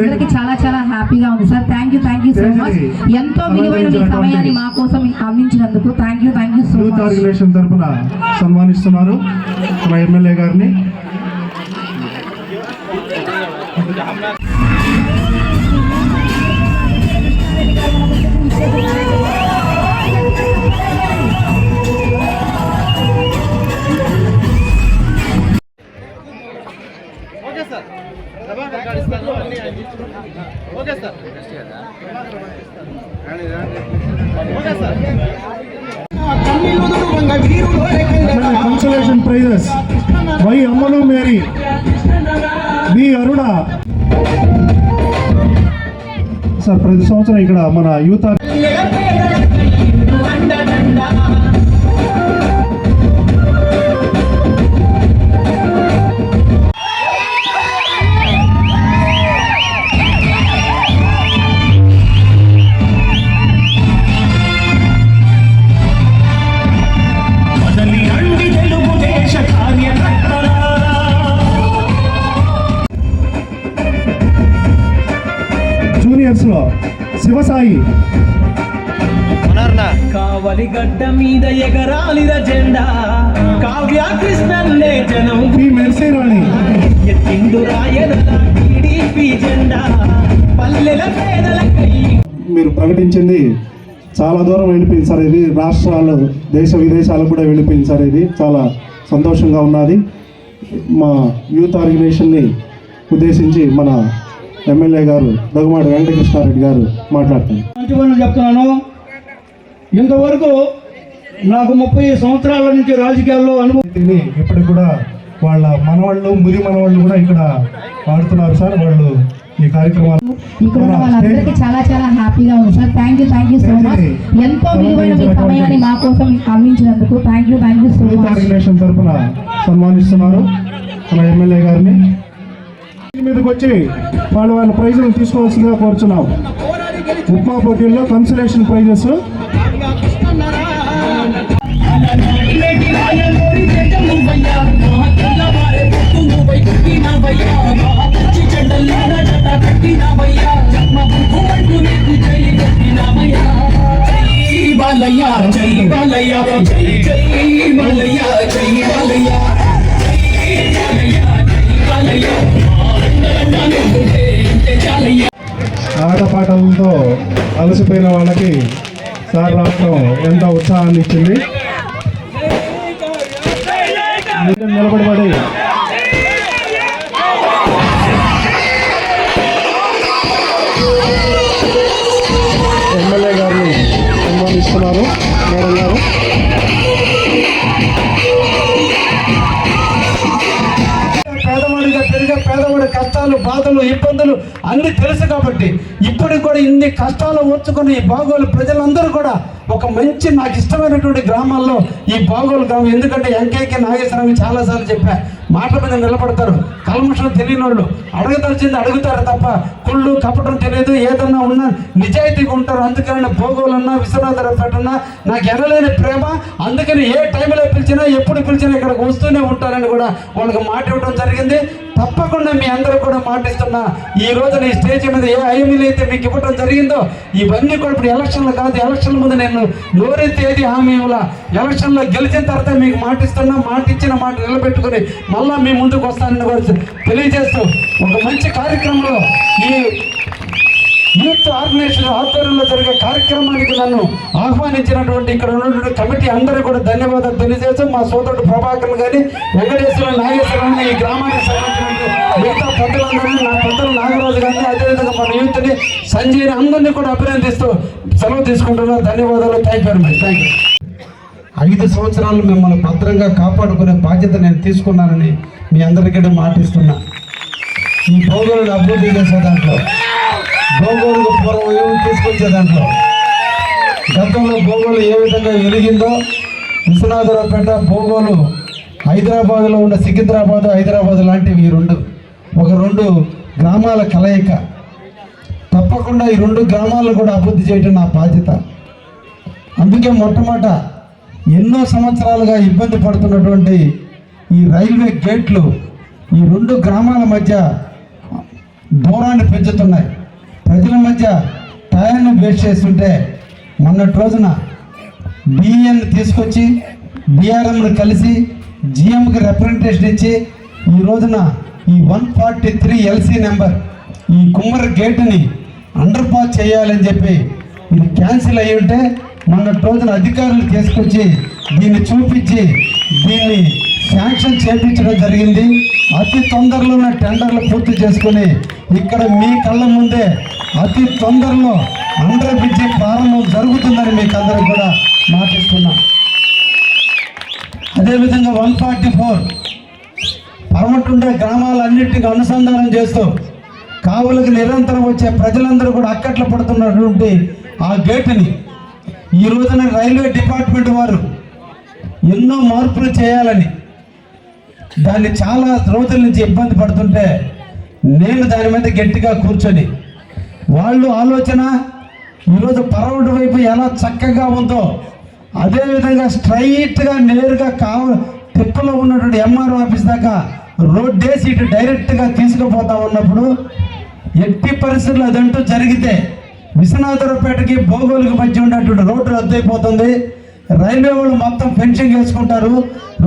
వాళ్ళందరికీ చాలా చాలా హ్యాపీగా ఉంది. Sir thank you thank you so much ఎంతో విలువైన మీ సమయాన్ని మా కోసం అందించినందుకు thank you thank you so much తరఫున సన్మానిస్తున్నారు మా ఎమ్మెల్యే గారిని. Prizes. Y Ammalu Mary. B Aruna. Sir ప్రతి సంవత్సరం ఇక్కడ మన యూత్ శివసాయి కావలి గడ్డ మీద ఎగరాలిర జెండా. కావ్య కృష్ణన్నే జనం పి మెర్సీ రాణి. ఎత్తిండు టీడీపీ జెండా. పల్లెల పేదలకై మీరు ప్రకటించింది చాలా దూరం వెళ్ళిపోయింది సార్ ఇది. రాష్ట్రాలు దేశ విదేశాలకు కూడా వెళ్ళిపోయింది సార్ ఇది. చాలా సంతోషంగా ఉన్నది. మా యూత్ ఆర్గనైజేషన్ని ఉద్దేశించి మన ఎమ్మెల్యే గారు దగ్గమాడి వెంకటకృష్ణారెడ్డి గారు మాట్లాడతారు. మంచి పనులు చెప్తున్నాను. ఇంతవరకు నాకు ముప్పై సంవత్సరాల నుంచి రాజకీయాల్లో అనుభవం ఇప్పటికి కూడా వాళ్ళ మనవాళ్ళు ముది మనవాళ్ళు కూడా ఇక్కడ ఆడుతున్నారు సార్. వాళ్ళు ఈ కార్యక్రమాలు ఇక్కడ వాళ్ళందరికీ చాలా చాలా హ్యాపీగా ఉంది sir. Thank you thank you so much ఎంతో విలువైన మీ సమయాన్ని మా కోసం అందించినందుకు thank you thank you so much తరఫున సన్మానిస్తున్నారు మన ఎమ్మెల్యే గారిని. మీదకి వచ్చి వాళ్ళు వాళ్ళ ప్రైజులు తీసుకోవాల్సిందిగా కోరుచున్నాం. ఉప్మా పోటీల్లో కన్సలేషన్ ప్రైజెస్ బాలయ్య జై బాలయ్య జై జై బాలయ్య జై బాలయ్య. ఆటపాటలతో అలసిపోయిన వాళ్ళకి సార్ రావడం ఎంత ఉత్సాహాన్ని ఇచ్చింది. మీరు నిలబడబడి. ఎమ్మెల్యే గారిని సన్మానిస్తున్నారు బాధలు ఇబ్బందులు అన్నీ తెలుసు కాబట్టి ఇప్పటికి కూడా ఇన్ని కష్టాలు ఓర్చుకుని బాగోలు ప్రజలందరూ కూడా ఒక మంచి నాకు ఇష్టమైనటువంటి గ్రామాల్లో ఈ బాగోలు గ్రామం. ఎందుకంటే ఎంకేకే నాగేశ్వరరావు చాలాసార్లు చెప్పా మాటల మీద నిలబడతారు. కల్మషం తెలియని వాళ్ళు. అడగదలిచింది అడుగుతారు తప్ప కుళ్ళు కపటం తెలియదు. ఏదన్నా ఉన్నా నిజాయితీగా ఉంటారు. అందుకని భోగోలన్నా విశ్వనాథరావుపేటన్నా నాకు ఎనలేని ప్రేమ. అందుకని ఏ టైంలో పిలిచినా ఎప్పుడు పిలిచినా ఇక్కడికి వస్తూనే ఉంటారని కూడా వాళ్ళకి మాట ఇవ్వడం జరిగింది. తప్పకుండా మీ అందరూ కూడా మాటిస్తున్నా ఈ రోజున ఈ స్టేజ్ మీద ఏ హామీలు అయితే మీకు ఇవ్వడం జరిగిందో ఇవన్నీ కూడా ఇప్పుడు ఎలక్షన్లు కాదు ఎలక్షన్ల ముందు నేను నోరెత్తి తేదీ హామీ ఇవ్వాల? ఎలక్షన్లో గెలిచిన తర్వాత మీకు మాటిస్తున్నా మాట ఇచ్చిన మాట నిలబెట్టుకుని మళ్ళా మీ ముందుకు వస్తానని కూడా తెలియజేస్తూ ఒక మంచి కార్యక్రమంలో ఈ యూత్ ఆర్గనైజేషన్ ఆధ్వర్యంలో జరిగే కార్యక్రమానికి నన్ను ఆహ్వానించినటువంటి ఇక్కడ ఉన్నటువంటి కమిటీ అందరూ కూడా ధన్యవాదాలు తెలియజేస్తూ మా సోదరుడు ప్రభాకర్ కానీ వెంకటేశ్వర నాగేశ్వరం ఈ గ్రామ మిగతా పెద్దలందరినీ నా పెద్దలు నాగరాజు గారిని అదేవిధంగా మన యూత్ని సంజయ్ని అందరినీ కూడా అభినందిస్తూ సెలవు తీసుకుంటున్నాను ధన్యవాదాలు. Thank you very much thank you ఐదు సంవత్సరాలు మిమ్మల్ని భద్రంగా కాపాడుకునే బాధ్యత నేను తీసుకున్నానని మీ అందరికీ మాటిస్తున్నా. ఈ భోగోలు అభివృద్ధి చేసే దాంట్లో భౌగోళిక పూర్వం ఏమి తీసుకొచ్చే దాంట్లో గతంలో భోగోలు ఏ విధంగా వెలిగిందో విశ్వనాథరావుపేట భూగోళం హైదరాబాద్లో ఉన్న సికింద్రాబాద్ హైదరాబాద్ లాంటివి ఈ రెండు. ఒక రెండు గ్రామాల కలయిక. తప్పకుండా ఈ రెండు గ్రామాలను కూడా అభివృద్ధి చేయడం నా బాధ్యత. అందుకే మొట్టమొదట ఎన్నో సంవత్సరాలుగా ఇబ్బంది పడుతున్నటువంటి ఈ రైల్వే గేట్లు ఈ రెండు గ్రామాల మధ్య దూరాన్ని పెంచుతున్నాయి. ప్రజల మధ్య టైర్ను వేస్ట్ చేస్తుంటే మొన్నటి రోజున బిఎన్ తీసుకొచ్చి బీఆర్ఎంను కలిసి జిఎంకి రిప్రజెంటేషన్ ఇచ్చి ఈ రోజున ఈ one forty three LC number ఈ కుమ్మరి గేటుని అండర్ పాస్ చేయాలని చెప్పి ఇది క్యాన్సిల్ అయ్యి ఉంటే మొన్నటి రోజున అధికారులు తీసుకొచ్చి దీన్ని చూపించి దీన్ని శాంక్షన్ చేపించడం జరిగింది. అతి తొందరలోనే టెండర్లు పూర్తి చేసుకుని ఇక్కడ మీ కళ్ళ ముందే అతి తొందరలో అండర్ బ్రిడ్జి ప్రారంభం జరుగుతుందని మీకు అందరూ కూడా మాటిస్తున్నాం. అదేవిధంగా వన్ ఫార్టీ ఫోర్ పరమటుండే గ్రామాలన్నింటికి అనుసంధానం చేస్తూ కావులకు నిరంతరం వచ్చే ప్రజలందరూ కూడా అక్కట్ల పడుతున్నటువంటి ఆ గేటుని. ఈ రోజున రైల్వే డిపార్ట్మెంట్ వారు ఎన్నో మార్పులు చేయాలని దాన్ని చాలా రోజుల నుంచి ఇబ్బంది పడుతుంటే నేను దాని మీద గట్టిగా కూర్చొని వాళ్ళు ఆలోచన ఈరోజు పరవటు వైపు ఎలా చక్కగా ఉందో అదేవిధంగా స్ట్రైట్గా నేరుగా కావ తిప్పలో ఉన్నటువంటి ఎంఆర్ఓ ఆఫీస్ దాకా రోడ్ వేసి ఇటు డైరెక్ట్గా తీసుకుపోతా ఉన్నప్పుడు ఎట్టి పరిస్థితులు అదంటూ జరిగితే విశ్వనాథరావుపేటకి భోగోలుకి మధ్య ఉన్నటువంటి రోడ్డు రద్దయిపోతుంది. రైల్వే వాళ్ళు మొత్తం ఫెన్సింగ్ వేసుకుంటారు.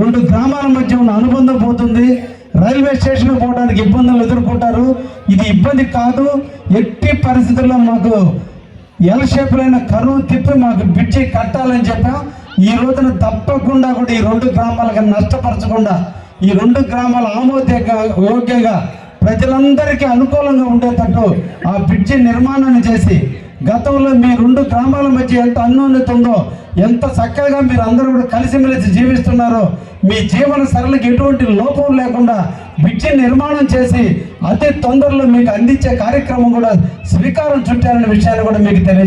రెండు గ్రామాల మధ్య ఉన్న అనుబంధం పోతుంది. రైల్వే స్టేషన్ పోవడానికి ఇబ్బందులు ఎదుర్కొంటారు. ఇది ఇబ్బంది కాదు. ఎట్టి పరిస్థితుల్లో మాకు ఎల్ షేప్లైన కరువు తిప్పి మాకు బ్రిడ్జి కట్టాలని చెప్పాం. ఈ రోజున తప్పకుండా కూడా ఈ రెండు గ్రామాలకు నష్టపరచకుండా ఈ రెండు గ్రామాల ఆమోదక యోగ్యంగా ప్రజలందరికీ అనుకూలంగా ఉండేటట్టు ఆ బ్రిడ్జి నిర్మాణాన్ని చేసి గతంలో మీ రెండు గ్రామాల మధ్య ఎంత అన్యోన్యత ఉందో ఎంత చక్కగా మీరు అందరూ కూడా కలిసిమెలిసి జీవిస్తున్నారో మీ జీవన సరళకి ఎటువంటి లోపం లేకుండా బ్రిడ్జి నిర్మాణం చేసి అతి తొందరలో మీకు అందించే కార్యక్రమం కూడా శ్రీకారం చుట్టారనే విషయాన్ని కూడా మీకు తెలియజేస్తాను